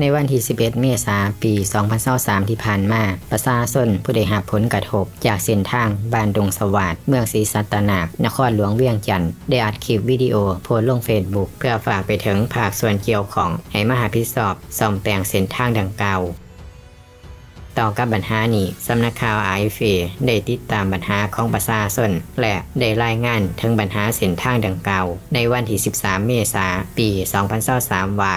ในวันที่ 11 เมษายน ปี 2023ที่ผ่านมา ประชาชนผู้ได้รับผลกระทบ จากเส้นทางบ้านดงสวัสดเมืองศรีสัตนากนครหลวงเวียงจันทน์ได้อัดคลิปวิดีโอโพสลงเฟซบุ๊กเพื่อฝากไปถึงภาคส่วนเกี่ยวของให้มหาพิสอบซ่อมแปลงเส้นทางดังกล่าวต่อกับปัญหานี้สำนักข่าวไอเฟได้ติดตามปัญหาของประชาชนและได้รายงานถึงปัญหาเส้นทางดังกล่าวในวันที่ 13 เมษายน ปี 2023ว่า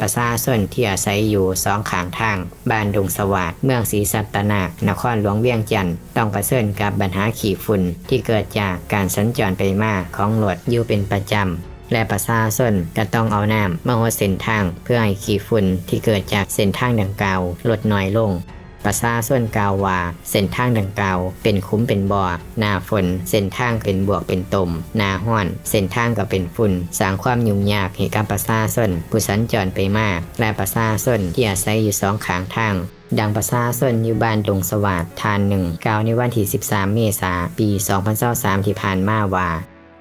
ประชาชนที่อาศัยอยู่สองข้างทาง บ้านดุงสวัสดเมืองศรีสัตนานครหลวงเวียงจันทร์ต้องประเสริญกับปัญหาขี่ฝุ่นที่เกิดจากการสัญจรไปมาของรถอยู่เป็นประจำและประชาชนก็ต้องเอาน้ำมาหดเส้นทางเพื่อให้ขี่ฝุ่นที่เกิดจากเส้นทางดังกล่าวลดน้อยลง ประชาชนกาวว่าเส้นทางดังกล่าวเป็นคุ้มเป็นบ่อหนาฝนเส้นทางเป็นบวกเป็นตมหนาห้อนเส้นทางก็เป็นฝุ่นสร้างความยุ่งยากให้กับประชาชนผู้สัญจรไปมาและประชาชนที่อาศัยอยู่สองข้างทางดังประชาชนอยู่บ้านดงสวัสดิ์ทานหนึ่งกล่าวในวันที่ 13 เมษายนปี 2023ที่ผ่านมาว่า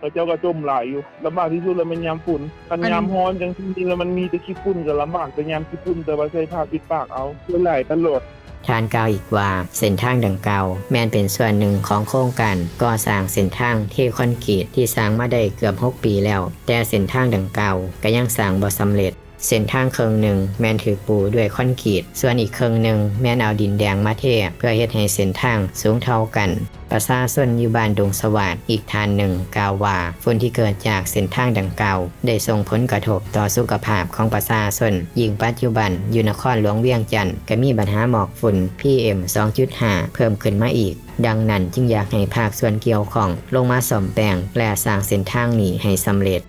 พระเจ้าก็จมหลายอยู่ลำบากที่สุดแล้วมันยามฝุ่นคันยามร้อนจังจริงๆแล้วมันมีแต่ขี้ฝุ่นก็ลำบากแต่ยามขี้ฝุ่นแต่ว่าใช้ผ้าปิดปากเอาเพื่อไหลตลอด ทานกล่าวอีกว่าเส้นทางดังกล่าวแม้นเป็นส่วนหนึ่งของโครงการก่อสร้างเส้นทางเทคอนกรีตที่สร้างมาได้เกือบ 6 ปีแล้ว แต่เส้นทางดังกล่าวก็ยังสร้างบ่สำเร็จ เส้นทางเครื่องหนึ่งแม่นถือปูด้วยคอนกรีต ส่วนอีกเครื่องหนึ่งแม่นเอาดินแดงมาเทเพื่อเฮ็ดให้เส้นทางสูงเท่ากันประชาชนอยู่บ้านดงสวัสดอีกทานหนึ่งกล่าวว่าฝุ่นที่เกิดจากเส้นทางดังกล่าว ได้ส่งผลกระทบต่อสุขภาพของประชาชนยิ่งปัจจุบันอยู่นครหลวงเวียงจันทน์ก็มีปัญหาหมอกฝุ่น PM 2.5 เพิ่มขึ้นมาอีก ดังนั้นจึงอยากให้ภาคส่วนเกี่ยวของลงมาซ่อมแปลงและสร้างเส้นทางนี้ให้สำเร็จ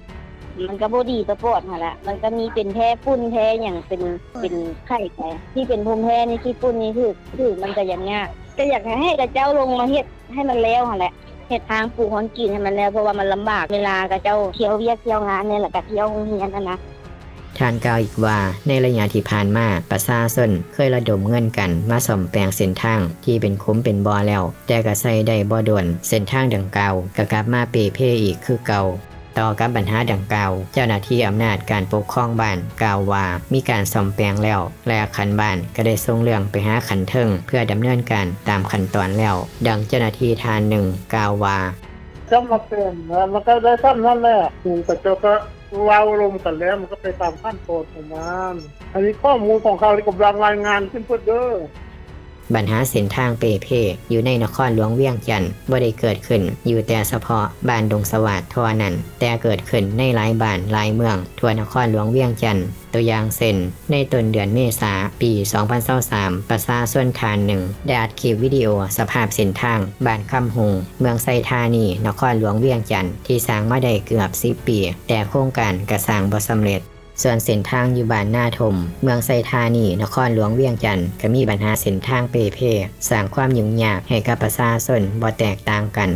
มันก็บ่ดีต่อปอดหั่นแหละมันก็มีเป็นแพ้ฝุ่นแพ้อย่างเป็นเป็นไข้ไปที่เป็นภูมิแพ้นี่ที่ฝุ่นนี่คือคือมันก็อย่างเงี้ยก็อยากให้กระเจ้าลงมาเฮ็ดให้มันแล้วหั่นแหละเฮ็ดทางปลูกคอนกรีตให้มันแล้วเพราะว่ามันลำบากเวลากระเจ้าเที่ยวเวียกเที่ยวงานเนี่ยแหละก็เที่ยวโรงเรียนนั่นนะท่านกล่าวอีกว่าในระยะที่ผ่านมาประชาชนเคยระดมเงินกันมาซ่อมแปลงเส้นทางที่เป็นคุ้มเป็นบ่อแล้ว แต่ก็ใส่ได้บ่ด่วนเส้นทางดังกล่าวก็กลับมาเปเพอีกคือเก่า ต่อกับปัญหาดังกล่าว เจ้าหน้าที่อำนาจการปกครองบ้านกล่าวว่า มีการซ่อมแปลงแล้ว และคันบ้านก็ได้ส่งเรื่องไปหาขันเทิงเพื่อดำเนินการตามขั้นตอนแล้ว ดังเจ้าหน้าที่ทานหนึ่งกล่าวว่าซ้ำมาเป็นแล้วมันก็ได้ซ้ำนั่นแหละถูกแต่เจ้าก็เว้าลงกันแล้วมันก็ไปตามขั้นตอนของมันอันนี้ข้อมูลของเขาที่กำลังรายงานขึ้นเพื่อเด้อ ปัญหาเส้นทางเปเพอยู่ในนครหลวงเวียงจันทน์บ่ได้เกิดขึ้น อยู่แต่เฉพาะบ้านดงสวัสดิ์ท่านั้น แต่เกิดขึ้นในหลายบ้านหลายเมือง ทั่วนครหลวงเวียงจันทน์ตัวอย่างเช่นในต้นเดือนเมษาปี 2023ประชาชนทานหนึ่งได้อัดคลิปวิดีโอสภาพเส้นทางบ้านคำหงเมืองไซธานีนครหลวงเวียงจันทน์ที่สร้างมาได้เกือบ 10 ปี แต่โครงการกระสร้างบ่สำเร็จ ส่วนเส้นทางอยู่บ้านนาทม เมืองไซธานี นครหลวงเวียงจันทร์ก็มีปัญหาเส้นทางเปเพสร้างความยุ่งยากให้กับประชาชนบ่แตกต่างกัน